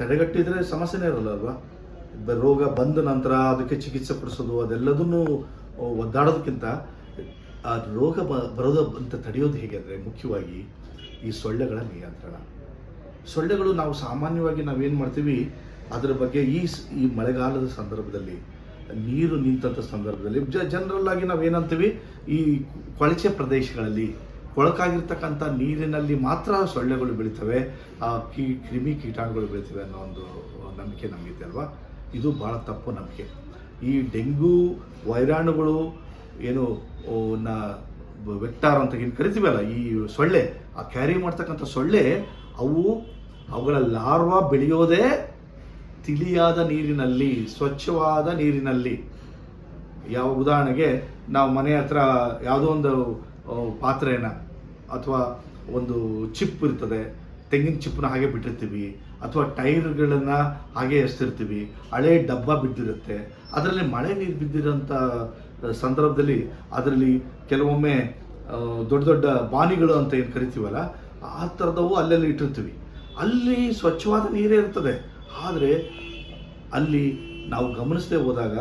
ತಡೆಗಟ್ಟಿದ್ರೆ ಸಮಸ್ಯೆನೇ ಇರಲ್ಲ ಅಲ್ವಾ? ರೋಗ ಬಂದ ನಂತರ ಅದಕ್ಕೆ ಚಿಕಿತ್ಸೆ ಕೊಡಿಸೋದು, ಅದೆಲ್ಲದನ್ನು ಒದ್ದಾಡೋದಕ್ಕಿಂತ ಆ ರೋಗ ಬ, ಬರೋದು ಅಂತ ತಡೆಯೋದು ಹೇಗೆ ಅಂದರೆ ಮುಖ್ಯವಾಗಿ ಈ ಸೊಳ್ಳೆಗಳ ನಿಯಂತ್ರಣ. ಸೊಳ್ಳೆಗಳು ನಾವು ಸಾಮಾನ್ಯವಾಗಿ ನಾವೇನು ಮಾಡ್ತೀವಿ, ಅದರ ಬಗ್ಗೆ ಈ ಈ ಮಳೆಗಾಲದ ಸಂದರ್ಭದಲ್ಲಿ, ನೀರು ನಿಂತಂಥ ಸಂದರ್ಭದಲ್ಲಿ ಜ ಜನರಲ್ ಆಗಿ ನಾವೇನಂತೀವಿ ಈ ಕೊಳಚೆ ಪ್ರದೇಶಗಳಲ್ಲಿ ಕೊಳಕಾಗಿರ್ತಕ್ಕಂಥ ನೀರಿನಲ್ಲಿ ಮಾತ್ರ ಸೊಳ್ಳೆಗಳು ಬೆಳೀತವೆ, ಆ ಕಿ, ಕ್ರಿಮಿ ಕೀಟಾಣುಗಳು ಬೆಳೀತವೆ ಅನ್ನೋ ಒಂದು ನಂಬಿಕೆ ನಮಗಿದೆ ಅಲ್ವಾ? ಇದು ಭಾಳ ತಪ್ಪು ನಂಬಿಕೆ. ಈ ಡೆಂಗ್ಯೂ ವೈರಾಣುಗಳು ಏನು ನ ವೆಕ್ಟಾರ್ ಅಂತ ಏನು ಕರಿತೀವಲ್ಲ, ಈ ಸೊಳ್ಳೆ, ಆ ಕ್ಯಾರಿ ಮಾಡ್ತಕ್ಕಂಥ ಸೊಳ್ಳೆ, ಅವು ಅವುಗಳ ಲಾರ್ವಾ ಬೆಳೆಯೋದೇ ತಿಳಿಯಾದ ನೀರಿನಲ್ಲಿ, ಸ್ವಚ್ಛವಾದ ನೀರಿನಲ್ಲಿ. ಯಾವ ಉದಾಹರಣೆಗೆ, ನಾವು ಮನೆ ಹತ್ರ ಯಾವುದೋ ಒಂದು ಪಾತ್ರೆನ ಅಥವಾ ಒಂದು ಚಿಪ್ ಇರ್ತದೆ, ತೆಂಗಿನ ಚಿಪ್ಪನ್ನ ಹಾಗೆ ಬಿಟ್ಟಿರ್ತೀವಿ, ಅಥವಾ ಟೈರ್ಗಳನ್ನು ಹಾಗೆ ಎಸ್ತಿರ್ತೀವಿ ಹಳೆ ಡಬ್ಬ ಬಿದ್ದಿರುತ್ತೆ. ಅದರಲ್ಲಿ ಮಳೆ ನೀರು ಬಿದ್ದಿರೋಂಥ ಸಂದರ್ಭದಲ್ಲಿ ಅದರಲ್ಲಿ ಕೆಲವೊಮ್ಮೆ ದೊಡ್ಡ ದೊಡ್ಡ ಬಾನಿಗಳು ಅಂತ ಏನು ಕರಿತೀವಲ್ಲ, ಆ ಥರದವು ಅಲ್ಲೆಲ್ಲಿ ಇಟ್ಟಿರ್ತೀವಿ. ಅಲ್ಲಿ ಸ್ವಚ್ಛವಾದ ನೀರೇ ಇರ್ತದೆ. ಆದರೆ ಅಲ್ಲಿ ನಾವು ಗಮನಿಸದೆ ಹೋದಾಗ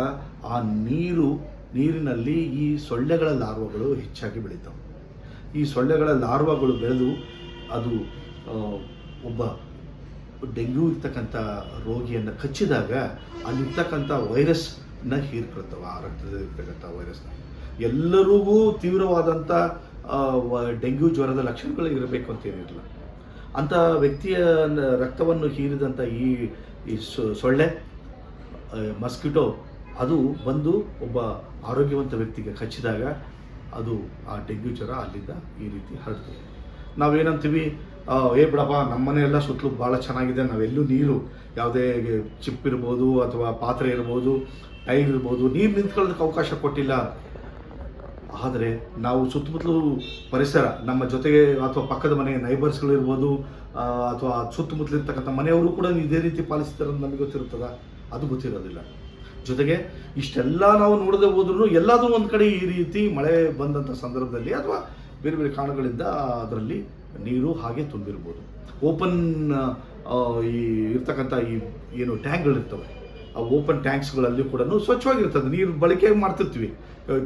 ಆ ನೀರು ನೀರಿನಲ್ಲಿ ಈ ಸೊಳ್ಳೆಗಳ ಲಾರ್ವಗಳು ಹೆಚ್ಚಾಗಿ ಬೆಳೀತವೆ. ಈ ಸೊಳ್ಳೆಗಳ ಲಾರ್ವಗಳು ಬೆಳೆದು ಅದು ಒಬ್ಬ ಡೆಂಗ್ಯೂ ಇರ್ತಕ್ಕಂಥ ರೋಗಿಯನ್ನು ಕಚ್ಚಿದಾಗ ಅಲ್ಲಿರ್ತಕ್ಕಂಥ ವೈರಸ್ನ ಹೀರ್ಕೊಳ್ತವೆ ಆ ರಕ್ತದಲ್ಲಿ ಇರ್ತಕ್ಕಂಥ ವೈರಸ್ನ. ಎಲ್ಲರಿಗೂ ತೀವ್ರವಾದಂಥ ಡೆಂಗ್ಯೂ ಜ್ವರದ ಲಕ್ಷಣಗಳು ಇರಬೇಕು ಅಂತ ಏನಿರಲ್ಲ. ಅಂಥ ವ್ಯಕ್ತಿಯ ರಕ್ತವನ್ನು ಹೀರಿದಂಥ ಈ ಈ ಸೊಳ್ಳೆ ಮಸ್ಕಿಟೋ ಅದು ಬಂದು ಒಬ್ಬ ಆರೋಗ್ಯವಂತ ವ್ಯಕ್ತಿಗೆ ಕಚ್ಚಿದಾಗ ಅದು ಆ ಡೆಂಗ್ಯೂ ಜ್ವರ ಅಲ್ಲಿಂದ ಈ ರೀತಿ ಹರಡ್ತದೆ. ನಾವೇನಂತೀವಿ ಏ ಬಿಡಪ್ಪ ನಮ್ಮ ಮನೆಯೆಲ್ಲ ಸುತ್ತಲೂ ಭಾಳ ಚೆನ್ನಾಗಿದೆ ನಾವೆಲ್ಲೂ ನೀರು ಯಾವುದೇ ಚಿಪ್ ಇರ್ಬೋದು ಅಥವಾ ಪಾತ್ರೆ ಇರ್ಬೋದು ಟೈರ್ ಇರ್ಬೋದು ನೀರು ನಿಂತ್ಕೊಳ್ಳೋದಕ್ಕೆ ಅವಕಾಶ ಕೊಟ್ಟಿಲ್ಲ. ಆದರೆ ನಾವು ಸುತ್ತಮುತ್ತಲು ಪರಿಸರ ನಮ್ಮ ಜೊತೆಗೆ ಅಥವಾ ಪಕ್ಕದ ಮನೆ ನೈಬರ್ಸ್ಗಳು ಇರ್ಬೋದು ಆ, ಅಥವಾ ಸುತ್ತಮುತ್ತಲಿರ್ತಕ್ಕಂಥ ಮನೆಯವರು ಕೂಡ ಇದೇ ರೀತಿ ಪಾಲಿಸ್ತಾರೆ ನಮಗೆ ಗೊತ್ತಿರುತ್ತದ? ಅದು ಗೊತ್ತಿರೋದಿಲ್ಲ. ಜೊತೆಗೆ ಇಷ್ಟೆಲ್ಲ ನಾವು ನೋಡದೆ ಹೋದ್ರೂ ಎಲ್ಲದೂ ಒಂದು ಕಡೆ ಈ ರೀತಿ ಮಳೆ ಬಂದಂಥ ಸಂದರ್ಭದಲ್ಲಿ ಅಥವಾ ಬೇರೆ ಬೇರೆ ಕಾರಣಗಳಿಂದ ಅದರಲ್ಲಿ ನೀರು ಹಾಗೆ ತುಂಬಿರ್ಬೋದು. ಓಪನ್ ಈ ಇರ್ತಕ್ಕಂಥ ಈ ಏನು ಟ್ಯಾಂಕ್ಗಳಿರ್ತವೆ, ಆ ಓಪನ್ ಟ್ಯಾಂಕ್ಸ್ಗಳಲ್ಲಿ ಕೂಡ ಸ್ವಚ್ಛವಾಗಿರ್ತದೆ. ನೀರು ಬಳಕೆ ಮಾಡ್ತಿರ್ತೀವಿ.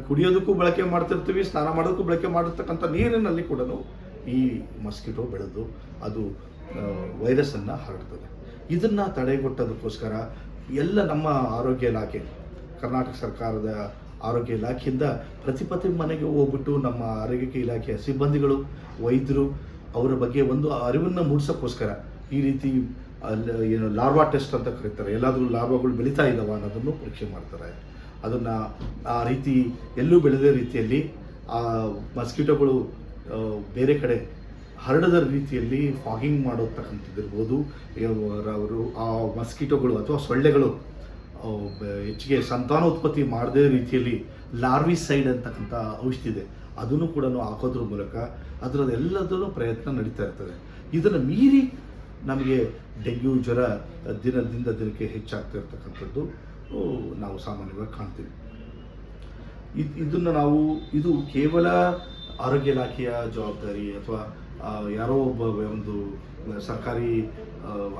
ಕುಡಿಯೋದಕ್ಕೂ ಬಳಕೆ ಮಾಡ್ತಿರ್ತೀವಿ, ಸ್ನಾನ ಮಾಡೋದಕ್ಕೂ ಬಳಕೆ ಮಾಡಿರ್ತಕ್ಕಂಥ ನೀರಿನಲ್ಲಿ ಕೂಡ ಈ ಮಸ್ಕಿಟೋ ಬೆಳೆದು ಅದು ವೈರಸ್ಸನ್ನು ಹರಡ್ತದೆ. ಇದನ್ನು ತಡೆಗಟ್ಟೋದಕ್ಕೋಸ್ಕರ ಎಲ್ಲ ನಮ್ಮ ಆರೋಗ್ಯ ಇಲಾಖೆ, ಕರ್ನಾಟಕ ಸರ್ಕಾರದ ಆರೋಗ್ಯ ಇಲಾಖೆಯಿಂದ ಪ್ರತಿ ಪ್ರತಿ ಮನೆಗೆ ಹೋಗ್ಬಿಟ್ಟು ನಮ್ಮ ಆರೋಗ್ಯ ಇಲಾಖೆಯ ಸಿಬ್ಬಂದಿಗಳು, ವೈದ್ಯರು ಅವರ ಬಗ್ಗೆ ಒಂದು ಅರಿವನ್ನು ಮೂಡಿಸೋಕ್ಕೋಸ್ಕರ ಈ ರೀತಿ ಏನು ಲಾರ್ವಾ ಟೆಸ್ಟ್ ಅಂತ ಕರೀತಾರೆ. ಎಲ್ಲಾದರೂ ಲಾರ್ವಾಗಳು ಬೆಳೀತಾ ಇದ್ದಾವ ಅನ್ನೋದನ್ನು ಪರೀಕ್ಷೆ ಮಾಡ್ತಾರೆ. ಅದನ್ನು ಆ ರೀತಿ ಎಲ್ಲೂ ಬೆಳೆದ ರೀತಿಯಲ್ಲಿ ಆ ಮಸ್ಕಿಟೋಗಳು ಬೇರೆ ಕಡೆ ಹರಡದ ರೀತಿಯಲ್ಲಿ ಫಾಗಿಂಗ್ ಮಾಡೋತಕ್ಕಂಥದ್ದಿರ್ಬೋದು. ಅವರು ಆ ಮಸ್ಕಿಟೋಗಳು ಅಥವಾ ಸೊಳ್ಳೆಗಳು ಹೆಚ್ಚಿಗೆ ಸಂತಾನೋತ್ಪತ್ತಿ ಮಾಡದೇ ರೀತಿಯಲ್ಲಿ ಲಾರ್ವಿಸೈಡ್ ಅಂತಕ್ಕಂಥ ಔಷಧಿ ಇದೆ. ಅದನ್ನು ಕೂಡ ಹಾಕೋದ್ರ ಮೂಲಕ ಅದರದ್ದೆಲ್ಲದೂ ಪ್ರಯತ್ನ ನಡೀತಾ ಇರ್ತದೆ. ಇದನ್ನು ಮೀರಿ ನಮಗೆ ಡೆಂಗ್ಯೂ ಜ್ವರ ದಿನದಿಂದ ದಿನಕ್ಕೆ ಹೆಚ್ಚಾಗ್ತಾ ಇರ್ತಕ್ಕಂಥದ್ದು ನಾವು ಸಾಮಾನ್ಯವಾಗಿ ಕಾಣ್ತೀವಿ. ಇದ್- ಇದನ್ನು ನಾವು, ಇದು ಕೇವಲ ಆರೋಗ್ಯ ಇಲಾಖೆಯ ಜವಾಬ್ದಾರಿ ಅಥವಾ ಯಾರೋ ಒಬ್ಬ ಒಂದು ಸರ್ಕಾರಿ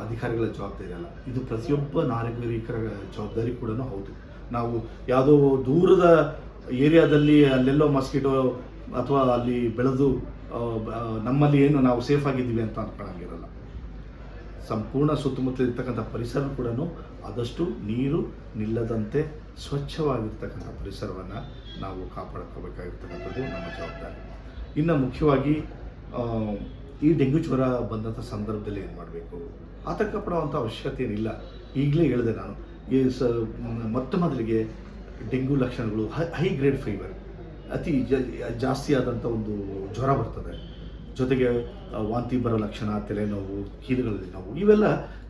ಅಧಿಕಾರಿಗಳ ಜವಾಬ್ದಾರಿ ಅಲ್ಲ. ಇದು ಪ್ರತಿಯೊಬ್ಬ ನಾಗರಿಕರ ಜವಾಬ್ದಾರಿ ಕೂಡ ಹೌದು. ನಾವು ಯಾವುದೋ ದೂರದ ಏರಿಯಾದಲ್ಲಿ ಅಲ್ಲೆಲ್ಲೋ ಮಸ್ಕಿಟೋ ಅಥವಾ ಅಲ್ಲಿ ಬೆಳೆದು ನಮ್ಮಲ್ಲಿ ಏನು ನಾವು ಸೇಫ್ ಆಗಿದ್ದೀವಿ ಅಂತ ಅನ್ಕೊಳ್ಳಂಗಿರಲ್ಲ. ಸಂಪೂರ್ಣ ಸುತ್ತಮುತ್ತಲಿರ್ತಕ್ಕಂಥ ಪರಿಸರ ಕೂಡ ಆದಷ್ಟು ನೀರು ನಿಲ್ಲದಂತೆ ಸ್ವಚ್ಛವಾಗಿರ್ತಕ್ಕಂಥ ಪರಿಸರವನ್ನು ನಾವು ಕಾಪಾಡ್ಕೋಬೇಕಾಗಿರ್ತಕ್ಕಂಥದ್ದು ನಮ್ಮ ಜವಾಬ್ದಾರಿ. ಇನ್ನು ಮುಖ್ಯವಾಗಿ ಈ ಡೆಂಗ್ಯೂ ಜ್ವರ ಬಂದಂಥ ಸಂದರ್ಭದಲ್ಲಿ ಏನು ಮಾಡಬೇಕು? ಆತಂಕ ಪಡುವಂಥ ಅವಶ್ಯಕತೆ ಏನಿಲ್ಲ. ಈಗಲೇ ಹೇಳಿದೆ ನಾನು, ಈ ಸ, ಮೊತ್ತ ಮೊದಲಿಗೆ ಡೆಂಗ್ಯೂ ಲಕ್ಷಣಗಳು ಹೈ ಗ್ರೇಡ್ ಫೀವರ್ ಅತಿ ಜಾಸ್ತಿ ಆದಂಥ ಒಂದು ಜ್ವರ ಬರ್ತದೆ. ಜೊತೆಗೆ ವಾಂತಿ ಬರೋ ಲಕ್ಷಣ, ತಲೆನೋವು, ಕೀಲುಗಳಲ್ಲಿ ನೋವು, ಇವೆಲ್ಲ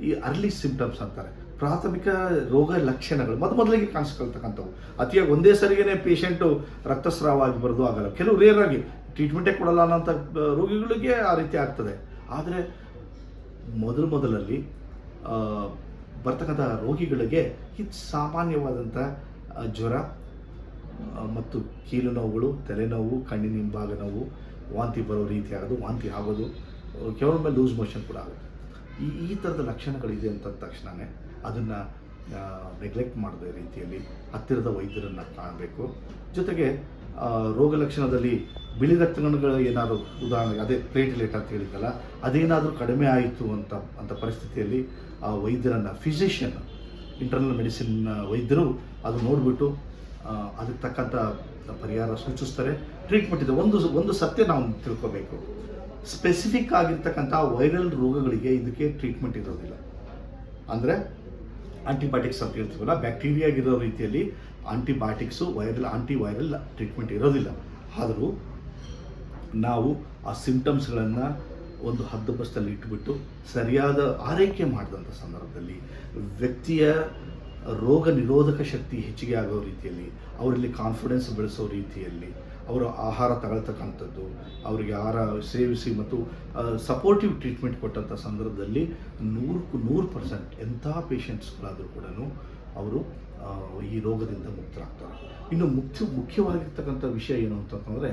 ಈ ಅರ್ಲಿ ಸಿಂಪ್ಟಮ್ಸ್ ಅಂತಾರೆ. ಪ್ರಾಥಮಿಕ ರೋಗ ಲಕ್ಷಣಗಳು ಮೊದ ಮೊದಲಿಗೆ ಕಾಣಿಸ್ಕೊಳ್ತಕ್ಕಂಥವು. ಅತಿಯಾಗಿ ಒಂದೇ ಸರಿಗೇನೆ ಪೇಷಂಟು ರಕ್ತಸ್ರಾವ ಆಗಿ ಬರೋದು ಆಗಲ್ಲ. ಕೆಲವು ರೇರ್ ಆಗಿ ಟ್ರೀಟ್ಮೆಂಟೇ ಕೊಡಲ್ಲ ಅನ್ನೋಂಥ ರೋಗಿಗಳಿಗೆ ಆ ರೀತಿ ಆಗ್ತದೆ. ಆದರೆ ಮೊದಲು ಮೊದಲಲ್ಲಿ ಬರ್ತಕ್ಕಂಥ ರೋಗಿಗಳಿಗೆ ಇದು ಸಾಮಾನ್ಯವಾದಂಥ ಜ್ವರ ಮತ್ತು ಕೀಲು ನೋವುಗಳು ತಲೆನೋವು ಕಣ್ಣಿನ ಹಿಂಭಾಗ ನೋವು, ವಾಂತಿ ಬರೋ ರೀತಿ ಆಗೋದು, ವಾಂತಿ ಆಗೋದು ಕೆಲವೊಮ್ಮೆ ಲೂಸ್ ಮೋಷನ್ ಕೂಡ ಆಗುತ್ತೆ. ಈ ಈ ಥರದ ಲಕ್ಷಣಗಳಿದೆ ಅಂತ ತಕ್ಷಣವೇ ಅದನ್ನು ನೆಗ್ಲೆಕ್ಟ್ ಮಾಡದ ರೀತಿಯಲ್ಲಿ ಹತ್ತಿರದ ವೈದ್ಯರನ್ನು ಕಾಣಬೇಕು. ಜೊತೆಗೆ ರೋಗ ಲಕ್ಷಣದಲ್ಲಿ ಬಿಳಿ ರಕ್ತಕಣಗಳು ಏನಾದರೂ ಉದಾಹರಣೆಗೆ, ಅದೇ ಪ್ಲೇಟ್ಲೆಟ್ ಅಂತ ಹೇಳಿದ್ದಲ್ಲ ಅದೇನಾದರೂ ಕಡಿಮೆ ಆಯಿತು ಅಂತ ಅಂತ ಪರಿಸ್ಥಿತಿಯಲ್ಲಿ ಆ ವೈದ್ಯರನ್ನು ಫಿಸಿಷಿಯನ್ ಇಂಟರ್ನಲ್ ಮೆಡಿಸಿನ್ ವೈದ್ಯರು ಅದು ನೋಡಿಬಿಟ್ಟು ಅದಕ್ಕೆ ತಕ್ಕಂಥ ಪರಿಹಾರ ಸೂಚಿಸ್ತಾರೆ. ಟ್ರೀಟ್ಮೆಂಟ್ ಇದೆ. ಒಂದು ಒಂದು ಸತ್ಯ ನಾವು ತಿಳ್ಕೋಬೇಕು. ಸ್ಪೆಸಿಫಿಕ್ ಆಗಿರ್ತಕ್ಕಂಥ ವೈರಲ್ ರೋಗಗಳಿಗೆ ಇದಕ್ಕೆ ಟ್ರೀಟ್ಮೆಂಟ್ ಇರೋದಿಲ್ಲ. ಅಂದರೆ ಆಂಟಿಬಯೋಟಿಕ್ಸ್ ಅಂತ ಹೇಳ್ತೀವಲ್ಲ ಬ್ಯಾಕ್ಟೀರಿಯಾಗಿರೋ ರೀತಿಯಲ್ಲಿ antibiotics viral anti viral treatment ಇರೋದಿಲ್ಲ. ಆದರೂ ನಾವು ಆ ಸಿಂಪ್ಟಮ್ಸ್ಗಳನ್ನು ಒಂದು ಹದ್ದುಬಸ್ತಲ್ಲಿ ಇಟ್ಬಿಟ್ಟು ಸರಿಯಾದ ಆರೈಕೆ ಮಾಡಿದಂಥ ಸಂದರ್ಭದಲ್ಲಿ ವ್ಯಕ್ತಿಯ ರೋಗ ನಿರೋಧಕ ಶಕ್ತಿ ಹೆಚ್ಚಿಗೆ ಆಗೋ ರೀತಿಯಲ್ಲಿ, ಅವರಲ್ಲಿ ಕಾನ್ಫಿಡೆನ್ಸ್ ಬೆಳೆಸೋ ರೀತಿಯಲ್ಲಿ ಅವರು ಆಹಾರ ತಗೊಳ್ತಕ್ಕಂಥದ್ದು, ಅವರಿಗೆ ಆಹಾರ ಸೇವಿಸಿ ಮತ್ತು ಸಪೋರ್ಟಿವ್ ಟ್ರೀಟ್ಮೆಂಟ್ ಕೊಟ್ಟಂಥ ಸಂದರ್ಭದಲ್ಲಿ ನೂರಕ್ಕೂ ನೂರು ಪರ್ಸೆಂಟ್ ಎಂಥ ಪೇಷಂಟ್ಸ್ಗಳಾದರೂ ಕೂಡ ಅವರು ಈ ರೋಗದಿಂದ ಮುಕ್ತರಾಗ್ತಾರೆ. ಇನ್ನು ಮುಖ್ಯ, ಮುಖ್ಯವಾಗಿರ್ತಕ್ಕಂಥ ವಿಷಯ ಏನು ಅಂತಂದರೆ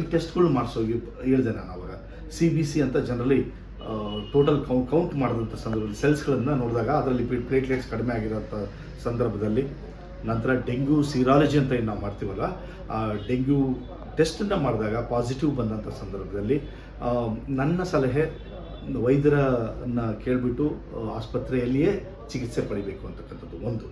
ಈ ಟೆಸ್ಟ್ಗಳು ಮಾಡಿಸೋಗಿ ಹೇಳಿದೆ ನಾನು ಅವಾಗ. ಸಿ ಬಿ ಸಿ ಅಂತ ಜನರಲಿ ಟೋಟಲ್ ಕೌಂಟ್ ಮಾಡಿದಂಥ ಸಂದರ್ಭದಲ್ಲಿ ಸೆಲ್ಸ್ಗಳನ್ನು ನೋಡಿದಾಗ ಅದರಲ್ಲಿ ಪ್ಲೇಟ್ಲೆಟ್ಸ್ ಕಡಿಮೆ ಆಗಿರೋಂಥ ಸಂದರ್ಭದಲ್ಲಿ ನಂತರ ಡೆಂಗ್ಯೂ ಸೀರಾಲಜಿ ಅಂತ ಏನು ನಾವು ಮಾಡ್ತೀವಲ್ಲ, ಆ ಡೆಂಗ್ಯೂ ಟೆಸ್ಟನ್ನು ಮಾಡಿದಾಗ ಪಾಸಿಟಿವ್ ಬಂದಂಥ ಸಂದರ್ಭದಲ್ಲಿ ನನ್ನ ಸಲಹೆ ವೈದ್ಯರನ್ನ ಕೇಳಿಬಿಟ್ಟು ಆಸ್ಪತ್ರೆಯಲ್ಲಿಯೇ ಚಿಕಿತ್ಸೆ ಪಡಿಬೇಕು ಅಂತಕ್ಕಂಥದ್ದು ಒಂದು.